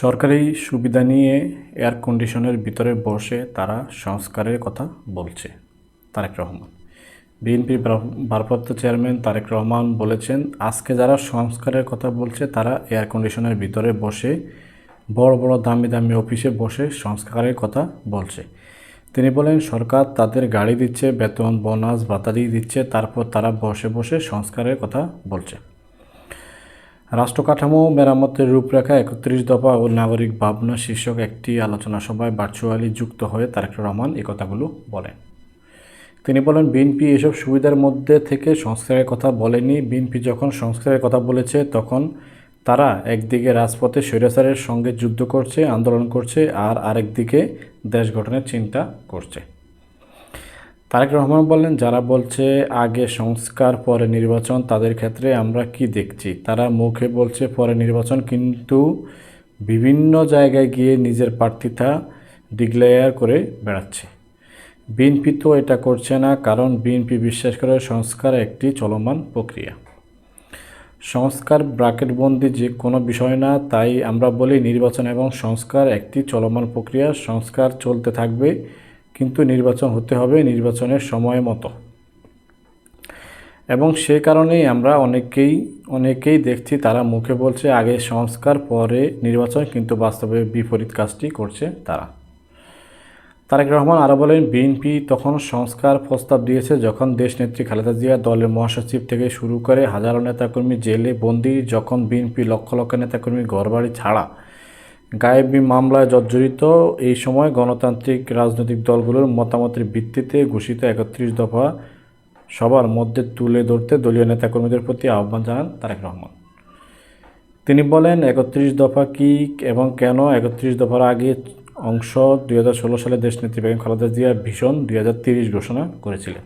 সরকারি সুবিধা নিয়ে এয়ার কন্ডিশনের ভিতরে বসে তারা সংস্কারের কথা বলছে, তারেক রহমান। বিএনপির ভারপ্রাপ্ত চেয়ারম্যান তারেক রহমান বলেছেন, আজকে যারা সংস্কারের কথা বলছে, তারা এয়ার কন্ডিশনের ভিতরে বসে বড় বড় দামি দামি অফিসে বসে সংস্কারের কথা বলছে। তিনি বলেন, সরকার তাদের গাড়ি দিচ্ছে, বেতন, বোনাস বাতাদি দিচ্ছে, তারপর তারা বসে বসে সংস্কারের কথা বলছে। রাষ্ট্রকাঠামো, মেরামতের রূপরেখা, একত্রিশ দফা ও নাগরিক ভাবনা শীর্ষক একটি আলোচনা সভায় ভার্চুয়ালি যুক্ত হয়ে তারেক রহমান এই কথাগুলো বলেন। তিনি বলেন, বিএনপি এসব সুবিধার মধ্যে থেকে সংস্কারের কথা বলেনি। বিএনপি যখন সংস্কারের কথা বলেছে, তখন তারা একদিকে রাজপথে স্বৈরাচারের সঙ্গে যুদ্ধ করছে, আন্দোলন করছে, আর আরেকদিকে দেশ গঠনের চিন্তা করছে। তারেক রহমান বললেন যারা বলছে আগে সংস্কার, পরে নির্বাচন, তাদের ক্ষেত্রে আমরা কি দেখছি? তারা মুখে বলছে পরে নির্বাচন, কিন্তু বিভিন্ন জায়গায় গিয়ে নিজের প্রার্থিতা ডিক্লেয়ার করে বেড়াচ্ছে। বিএনপি তো এটা করছে না, কারণ বিএনপি বিশ্বাস করে সংস্কার একটি চলমান প্রক্রিয়া। সংস্কার ব্রাকেটবন্দি যে কোনো বিষয় না, তাই আমরা বলি নির্বাচন এবং সংস্কার একটি চলমান প্রক্রিয়া। সংস্কার চলতে থাকবে কিন্তু নির্বাচন হতে হবে নির্বাচনের সময় মতো। এবং সে কারণেই আমরা অনেকেই অনেকেই দেখছি তারা মুখে বলছে, আগে সংস্কার, পরে নির্বাচন, কিন্তু বাস্তবে বিপরীত কাজটি করছে তারা। তারেক রহমান আরও বলেন, বিএনপি তখন সংস্কার প্রস্তাব দিয়েছে যখন দেশনেত্রী খালেদা জিয়া দলের মহাসচিব থেকে শুরু করে হাজারো নেতাকর্মী জেলে বন্দি, যখন বিএনপি লক্ষ লক্ষ নেতাকর্মী ঘরবাড়ি ছাড়া গায়েবী মামলায় জর্জরিত এই সময় গণতান্ত্রিক রাজনৈতিক দলগুলোর মতামতের ভিত্তিতে ঘোষিত একত্রিশ দফা সবার মধ্যে তুলে ধরতে দলীয় নেতাকর্মীদের প্রতি আহ্বান জানান তারেক রহমান। তিনি বলেন, একত্রিশ দফা কী এবং কেন একত্রিশ দফার আগে অংশ দুই হাজার ষোলো সালে দেশনেত্রী বেগম খালেদা জিয়া ভীষণ দুই ঘোষণা করেছিলেন।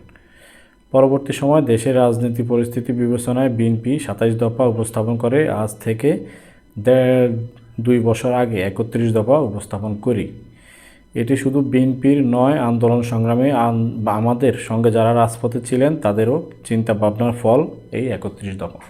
পরবর্তী সময় দেশের রাজনীতি পরিস্থিতি বিবেচনায় বিএনপি সাতাইশ দফা উপস্থাপন করে, আজ থেকে দেড় দুই বছর আগে একত্রিশ দফা উপস্থাপন করি। এটি শুধু বিএনপির নয়, আন্দোলন সংগ্রামে আমাদের সঙ্গে যারা রাজপথে ছিলেন, তাদেরও চিন্তা ভাবনার ফল এই একত্রিশ দফা।